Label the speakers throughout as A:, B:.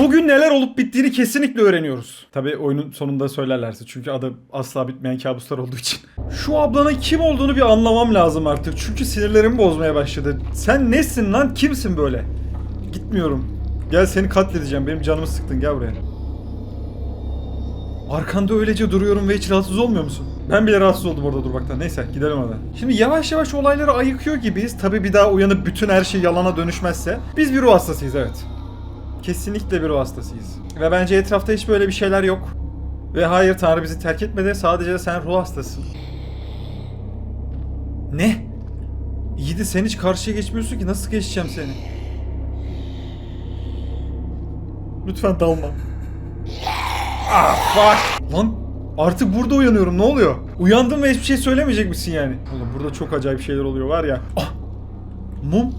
A: Bugün neler olup bittiğini kesinlikle öğreniyoruz. Tabi oyunun sonunda söylerlerse çünkü adı asla bitmeyen kabuslar olduğu için. Şu ablanın kim olduğunu bir anlamam lazım artık. Çünkü sinirlerimi bozmaya başladı. Sen nesin lan? Kimsin böyle? Gitmiyorum. Gel seni katledeceğim. Benim canımı sıktın. Gel buraya. Arkanda öylece duruyorum ve hiç rahatsız olmuyor musun? Ben bile rahatsız oldum orada durmaktan. Neyse gidelim oradan. Şimdi yavaş yavaş olayları ayıkıyor gibiyiz. Tabi bir daha uyanıp bütün her şey yalana dönüşmezse. Biz bir ruh hastasıyız evet. Kesinlikle bir ruh hastasıyız. Ve bence etrafta hiç böyle bir şeyler yok. Ve hayır Tanrı bizi terk etmedi. Sadece sen ruh hastasın. Ne? İyi de sen hiç karşıya geçmiyorsun ki. Nasıl geçeceğim seni? Lütfen dalma. Ah fuck. Lan artık burada uyanıyorum ne oluyor? Uyandım ve hiçbir şey söylemeyecek misin yani? Oğlum burada çok acayip şeyler oluyor var ya. Ah! Mum.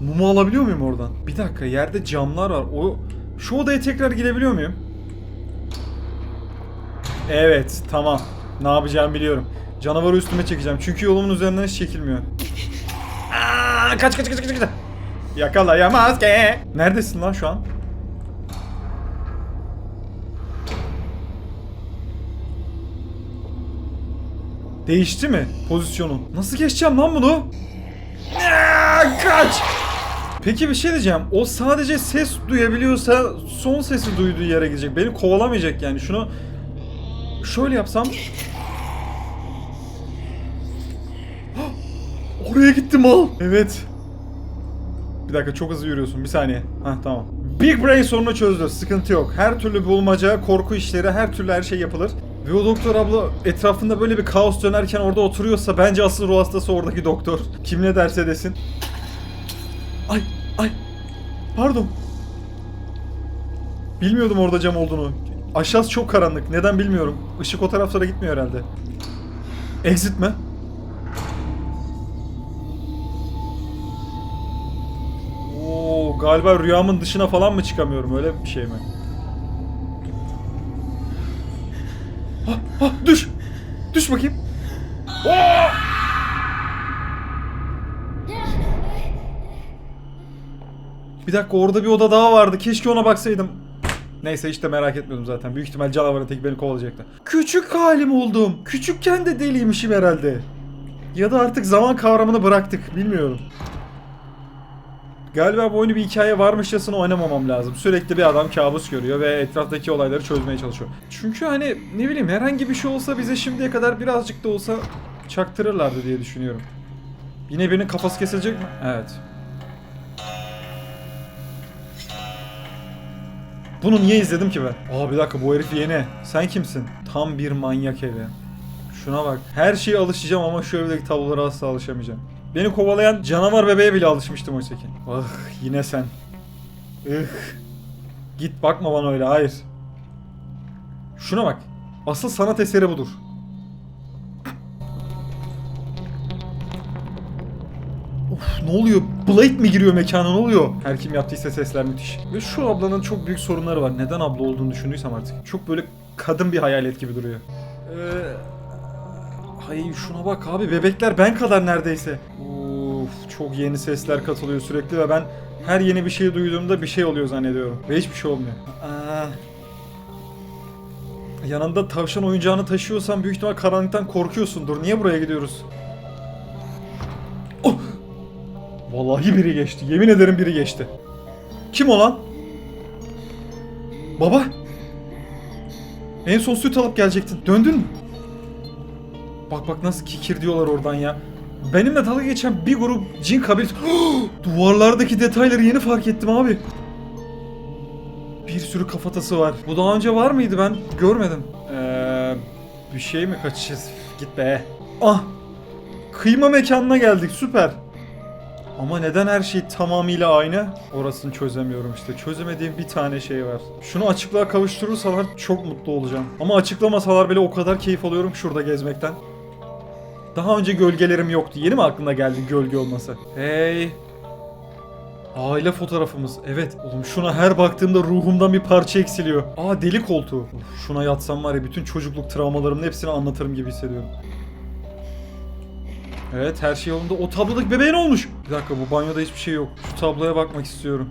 A: Mumu alabiliyor muyum oradan? Bir dakika yerde camlar var. O şu odaya tekrar girebiliyor muyum? Evet tamam. Ne yapacağımı biliyorum. Canavarı üstüme çekeceğim. Çünkü yolumun üzerinden hiç çekilmiyor. Aa, kaç kaç kaç kaç kaç. Yakalayamaz ki. Neredesin lan şu an? Değişti mi pozisyonu? Nasıl geçeceğim lan bunu? Aa, kaç! Peki bir şey diyeceğim. O sadece ses duyabiliyorsa son sesi duyduğu yere gidecek. Beni kovalamayacak yani. Şunu şöyle yapsam. Oraya gitti mal. Evet. Bir dakika çok hızlı yürüyorsun. Bir saniye. Hah tamam. Big Brain sorunu çözdü. Sıkıntı yok. Her türlü bulmaca, korku işleri, her türlü her şey yapılır. Ve o doktor abla etrafında böyle bir kaos dönerken orada oturuyorsa bence asıl ruh hastası oradaki doktor. Kim ne derse desin. Ay ay. Pardon. Bilmiyordum orada cam olduğunu. Aşağısı çok karanlık. Neden bilmiyorum. Işık o taraflara gitmiyor herhalde. Exit mi? Oo, galiba rüyamın dışına falan mı çıkamıyorum öyle bir şey mi? Ah, ah, düş! Düş bakayım. Oo! Bir dakika orada bir oda daha vardı. Keşke ona baksaydım. Neyse hiç de merak etmiyordum zaten. Büyük ihtimal canavarın tek beni kovalayacaktı. Küçük halim oldum. Küçükken de deliymişim herhalde. Ya da artık zaman kavramını bıraktık. Bilmiyorum. Galiba bu oyunu bir hikaye varmışçasına oynamamam lazım. Sürekli bir adam kabus görüyor ve etraftaki olayları çözmeye çalışıyor. Çünkü hani ne bileyim herhangi bir şey olsa bize şimdiye kadar birazcık da olsa çaktırırlardı diye düşünüyorum. Yine birinin kafası kesilecek mi? Evet. Bunu niye izledim ki ben? Aa bir dakika bu herif yeni. Sen kimsin? Tam bir manyak evi. Şuna bak. Her şeye alışacağım ama şu evdeki tablolara asla alışamayacağım. Beni kovalayan canavar bebeğe bile alışmıştım oysa ki. Ah yine sen. Ih. Git bakma bana öyle hayır. Şuna bak. Asıl sanat eseri budur. Of ne oluyor? Blade mi giriyor mekana ne oluyor? Her kim yaptıysa sesler müthiş. Ve şu ablanın çok büyük sorunları var. Neden abla olduğunu düşündüysem artık. Çok böyle kadın bir hayalet gibi duruyor. Eee... Hay şuna bak abi bebekler ben kadar neredeyse. Uf çok yeni sesler katılıyor sürekli ve ben her yeni bir şey duyduğumda bir şey oluyor zannediyorum. Ve hiçbir şey olmuyor. Aa. Yanında tavşan oyuncağını taşıyorsan büyük ihtimal karanlıktan korkuyorsundur. Niye buraya gidiyoruz? Vallahi biri geçti. Yemin ederim biri geçti. Kim o lan? Baba? En son süt alıp gelecektin. Döndün mü? Bak bak nasıl kikir diyorlar oradan ya. Benimle dalga geçen bir grup cin kabilesi... Duvarlardaki detayları yeni fark ettim abi. Bir sürü kafatası var. Bu daha önce var mıydı ben görmedim. Eee... Bir şey mi kaçacağız? Git be. Ah! Kıyma mekanına geldik süper. Ama neden her şey tamamıyla aynı? Orasını çözemiyorum işte. Çözemediğim bir tane şey var. Şunu açıklığa kavuşturursalar çok mutlu olacağım. Ama açıklamasalar bile o kadar keyif alıyorum şurada gezmekten. Daha önce gölgelerim yoktu. Yeni mi aklına geldi gölge olması? Hey. Aile fotoğrafımız. Evet. Oğlum şuna her baktığımda ruhumdan bir parça eksiliyor. Aa deli koltuğu. Of, şuna yatsam var ya bütün çocukluk travmalarımın hepsini anlatırım gibi hissediyorum. Evet her şey yolunda. O tablodaki bebeğin olmuş. Bir dakika bu banyoda hiçbir şey yok. Şu tabloya bakmak istiyorum.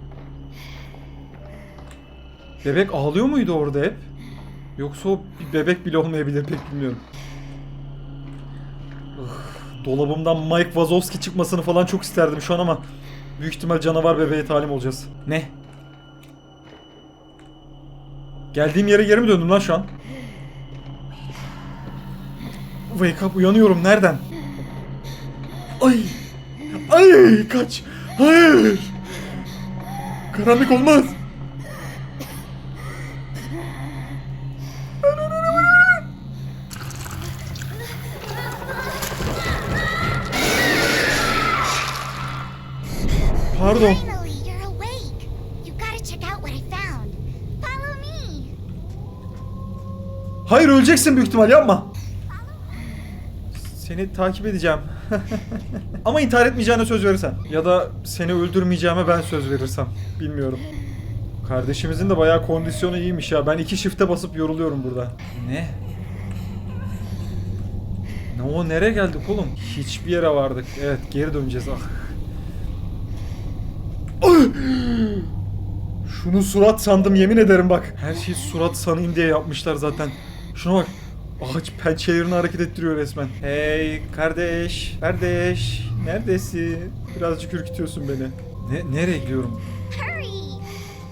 A: Bebek ağlıyor muydu orada hep? Yoksa o bir bebek bile olmayabilir pek bilmiyorum. Ugh, dolabımdan Mike Wazowski çıkmasını falan çok isterdim şu an ama büyük ihtimal canavar bebeğe talim olacağız. Ne? Geldiğim yere geri mi döndüm lan şu an? Wake up uyanıyorum nereden? Ay! Ay kaç! Hayır! Karanlık olmaz! Pardon. Hayır öleceksin büyük ihtimal yapma. Seni takip edeceğim. Ama intihar etmeyeceğine söz verirsen. Ya da seni öldürmeyeceğime ben söz verirsem. Bilmiyorum. Kardeşimizin de bayağı kondisyonu iyiymiş ya. Ben iki şifte basıp yoruluyorum burada. Ne? Ne o nereye geldik oğlum? Hiçbir yere vardık. Evet geri döneceğiz. Ah. Şunu surat sandım yemin ederim bak. Her şeyi surat sanayım diye yapmışlar zaten. Şuna bak. Ağaç pençelerini hareket ettiriyor resmen. Hey kardeş, kardeş. Neredesin? Birazcık ürkütüyorsun beni. Ne, nereye gidiyorum?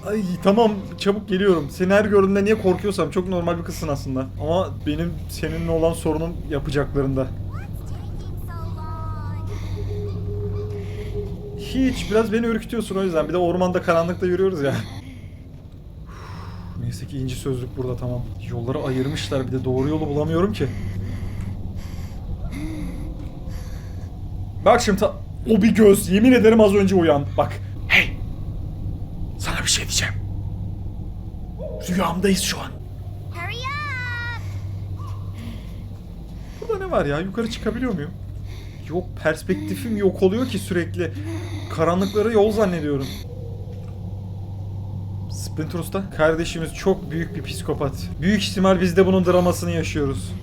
A: Ay tamam çabuk geliyorum. Seni her gördüğümde niye korkuyorsam çok normal bir kızsın aslında. Ama benim seninle olan sorunum yapacaklarında. Hiç biraz beni ürkütüyorsun o yüzden. Bir de ormanda karanlıkta yürüyoruz ya. Neyse ki inci sözlük burada tamam. Yolları ayırmışlar bir de doğru yolu bulamıyorum ki. Bak şimdi o bir göz yemin ederim az önce uyan. Bak. Hey. Sana bir şey diyeceğim. Rüyamdayız şu an. Burada ne var ya? Yukarı çıkabiliyor muyum? Yok perspektifim yok oluyor ki sürekli. Karanlıklara yol zannediyorum. Splinter Usta, kardeşimiz çok büyük bir psikopat. Büyük ihtimal biz de bunun dramasını yaşıyoruz.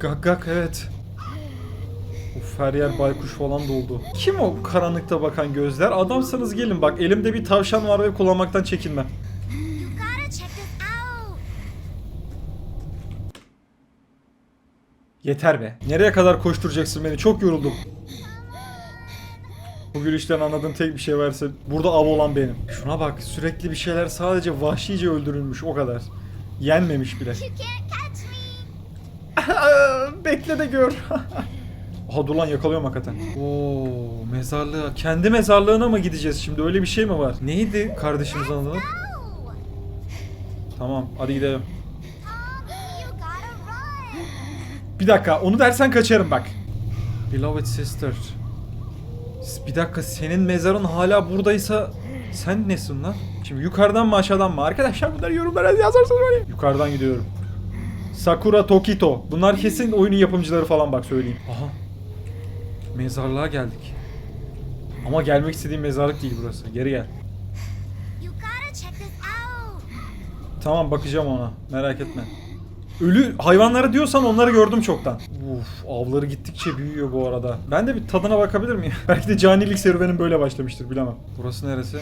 A: Gak gak evet. Uf her yer baykuş falan doldu. Kim o karanlıkta bakan gözler? Adamsanız gelin bak elimde bir tavşan var ve kullanmaktan çekinmem. Yeter be. Nereye kadar koşturacaksın beni? Çok yoruldum. Bu gülüşten anladığım tek bir şey varsa burada av olan benim. Şuna bak sürekli bir şeyler sadece vahşice öldürülmüş o kadar. Yenmemiş bile. Bekle de gör. Aha dur lan yakalıyorum hakikaten. Oo mezarlığa. Kendi mezarlığına mı gideceğiz şimdi? Öyle bir şey mi var? Neydi kardeşimizin adı? Tamam hadi gidelim. Bir dakika onu dersen kaçarım bak. Beloved sister. Bir dakika senin mezarın hala buradaysa sen nesin lan? Şimdi yukarıdan mı aşağıdan mı? Arkadaşlar bunları yorumlara yazarsanız böyle. Yukarıdan gidiyorum. Sakura Tokito. Bunlar kesin oyunun yapımcıları falan bak söyleyeyim. Aha. Mezarlığa geldik. Ama gelmek istediğim mezarlık değil burası. Geri gel. Tamam bakacağım ona. Merak etme. Ölü hayvanları diyorsan onları gördüm çoktan. Uf, avları gittikçe büyüyor bu arada. Ben de bir tadına bakabilir miyim? Belki de canilik serüvenim böyle başlamıştır bilemem. Burası neresi?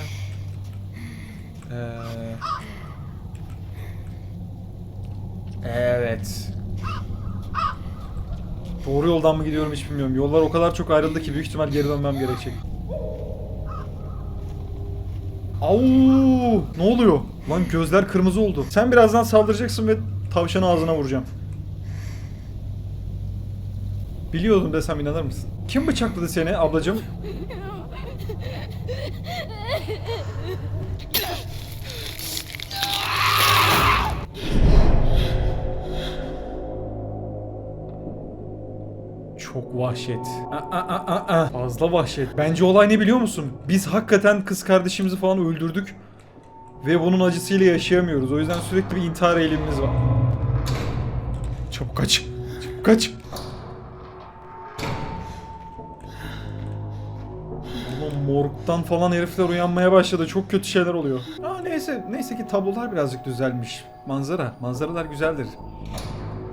A: Ee... Evet. Doğru yoldan mı gidiyorum hiç bilmiyorum. Yollar o kadar çok ayrıldı ki büyük ihtimal geri dönmem gerekecek. Au! Ne oluyor? Lan gözler kırmızı oldu. Sen birazdan saldıracaksın ve tavşanı ağzına vuracağım. Biliyordum desem inanır mısın? Kim bıçakladı seni ablacığım? Çok vahşet. Aa, aa, aa, aa. Fazla vahşet. Bence olay ne biliyor musun? Biz hakikaten kız kardeşimizi falan öldürdük. Ve bunun acısıyla yaşayamıyoruz. O yüzden sürekli bir intihar eğilimimiz var. Çabuk kaç. Çabuk kaç. Ulan morgdan falan herifler uyanmaya başladı. Çok kötü şeyler oluyor. Aa neyse. Neyse ki tablolar birazcık düzelmiş. Manzara. Manzaralar güzeldir.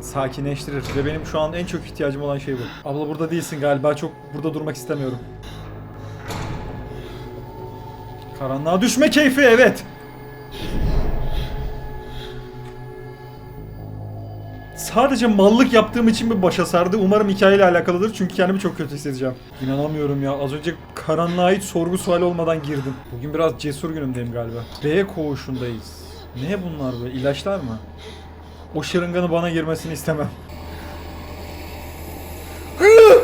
A: Sakinleştirir. Ve benim şu an en çok ihtiyacım olan şey bu. Abla burada değilsin galiba. Çok burada durmak istemiyorum. Karanlığa düşme keyfi evet. Sadece mallık yaptığım için bir başa sardı. Umarım hikayeyle alakalıdır çünkü kendimi çok kötü hissedeceğim. İnanamıyorum ya. Az önce karanlığa hiç sorgu sual olmadan girdim. Bugün biraz cesur günümdeyim galiba. B koğuşundayız. Ne bunlar be? İlaçlar mı? O şırınganı bana girmesini istemem.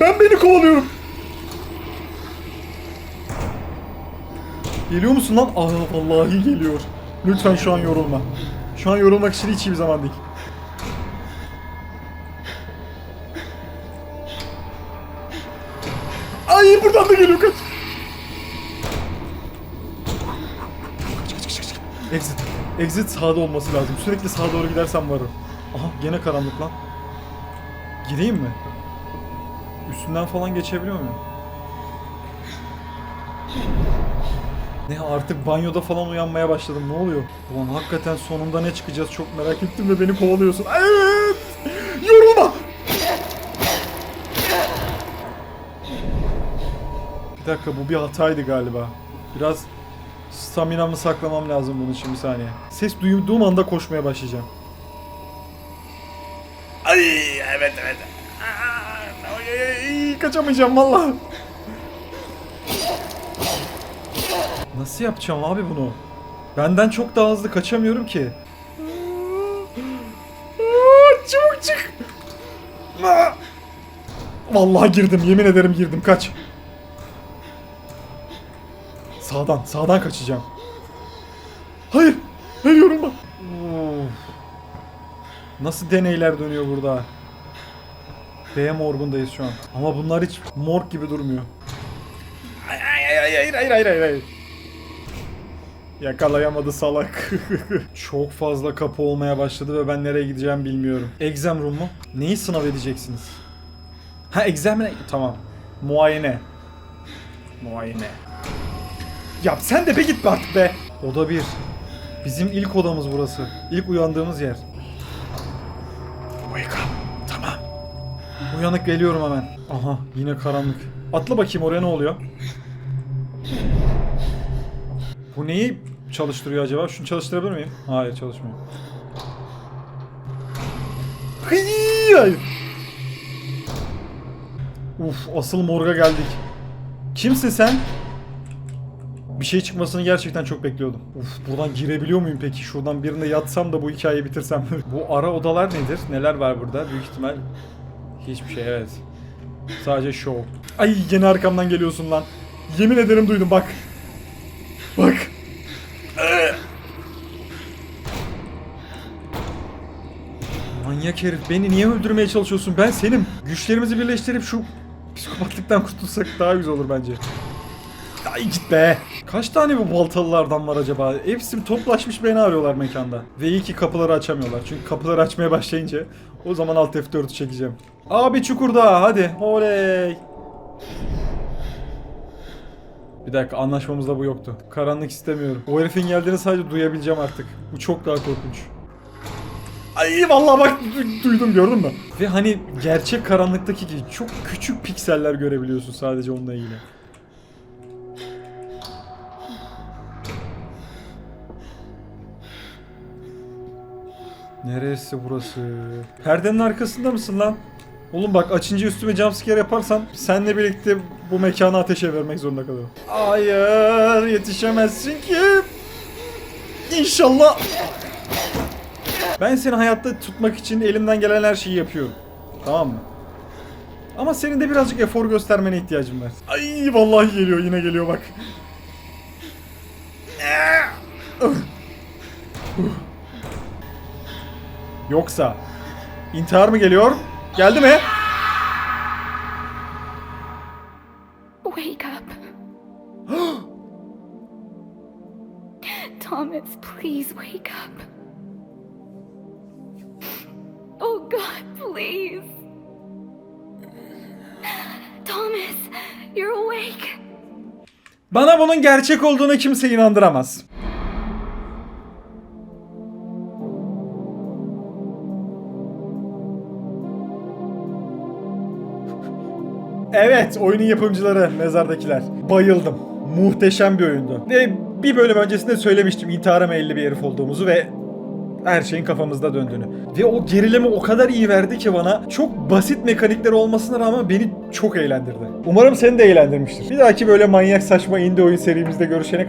A: Ben beni kovalıyorum. Geliyor musun lan? Aa vallahi geliyor. Lütfen şu an yorulma. Şu an yorulmak için hiç iyi bir zaman değil. Da geliyor kaç. Exit. Exit sağda olması lazım. Sürekli sağa doğru gidersem varım. Aha gene karanlık lan. Gireyim mi? Üstünden falan geçebiliyor muyum? Ne artık banyoda falan uyanmaya başladım. Ne oluyor? Ulan hakikaten sonunda ne çıkacağız çok merak ettim ve beni kovalıyorsun. Evet! Yorulma! Bir dakika bu bir hataydı galiba. Biraz staminamı saklamam lazım bunun için bir saniye. Ses duyduğum anda koşmaya başlayacağım. Ay evet evet. Ay, ay, kaçamayacağım vallahi. Nasıl yapacağım abi bunu? Benden çok daha hızlı kaçamıyorum ki. Çabuk çık. Vallahi girdim, yemin ederim girdim. Kaç. Sağdan, sağdan kaçacağım. Hayır, hayır yorulma. Of. Nasıl deneyler dönüyor burada? B morgundayız şu an. Ama bunlar hiç morg gibi durmuyor. Ay ay ay ay hayır hayır hayır hayır hayır. Yakalayamadı salak. Çok fazla kapı olmaya başladı ve ben nereye gideceğim bilmiyorum. Exam room mu? Neyi sınav edeceksiniz? Ha examine... Tamam. Muayene. Muayene. Yap sen de be git be be. Oda bir. Bizim ilk odamız burası. İlk uyandığımız yer. Wake up. Tamam. Uyanık geliyorum hemen. Aha yine karanlık. Atla bakayım oraya ne oluyor? Bu neyi çalıştırıyor acaba? Şunu çalıştırabilir miyim? Hayır çalışmıyor. Hayır. Uf asıl morga geldik. Kimsin sen? Bir şey çıkmasını gerçekten çok bekliyordum. Uf buradan girebiliyor muyum peki? Şuradan birinde yatsam da bu hikayeyi bitirsem. bu ara odalar nedir? Neler var burada? Büyük ihtimal hiçbir şey evet. Sadece show. Ay yine arkamdan geliyorsun lan. Yemin ederim duydum bak. Bak. Manyak herif beni niye öldürmeye çalışıyorsun? Ben senim. Güçlerimizi birleştirip şu psikopatlıktan kurtulsak daha güzel olur bence. Ay git be. Kaç tane bu baltalılardan var acaba? Hepsi toplaşmış beni arıyorlar mekanda. Ve iyi ki kapıları açamıyorlar. Çünkü kapıları açmaya başlayınca o zaman alt F4'ü çekeceğim. Abi çukurda hadi. Oley. Bir dakika anlaşmamızda bu yoktu. Karanlık istemiyorum. O herifin geldiğini sadece duyabileceğim artık. Bu çok daha korkunç. Ay vallahi bak du- duydum gördün mü? Ve hani gerçek karanlıktaki gibi çok küçük pikseller görebiliyorsun sadece onunla ilgili. Neresi burası? Perdenin arkasında mısın lan? Oğlum bak açınca üstüme jumpscare yaparsan senle birlikte bu mekanı ateşe vermek zorunda kalırım. Hayır yetişemezsin ki. İnşallah. Ben seni hayatta tutmak için elimden gelen her şeyi yapıyorum. Tamam mı? Ama senin de birazcık efor göstermene ihtiyacım var. Ay vallahi geliyor yine geliyor bak. Yoksa intihar mı geliyor? Geldi mi?
B: Wake up. Thomas, please wake up. Oh God, please. Thomas, you're awake.
A: Bana bunun gerçek olduğunu kimse inandıramaz. Evet, oyunun yapımcıları, mezardakiler. Bayıldım. muhteşem bir oyundu. Ve bir bölüm öncesinde söylemiştim intihara meyilli bir herif olduğumuzu ve her şeyin kafamızda döndüğünü. Ve o gerilimi o kadar iyi verdi ki bana çok basit mekanikleri olmasına rağmen beni çok eğlendirdi. Umarım seni de eğlendirmiştir. Bir dahaki böyle manyak saçma indie oyun serimizde görüşene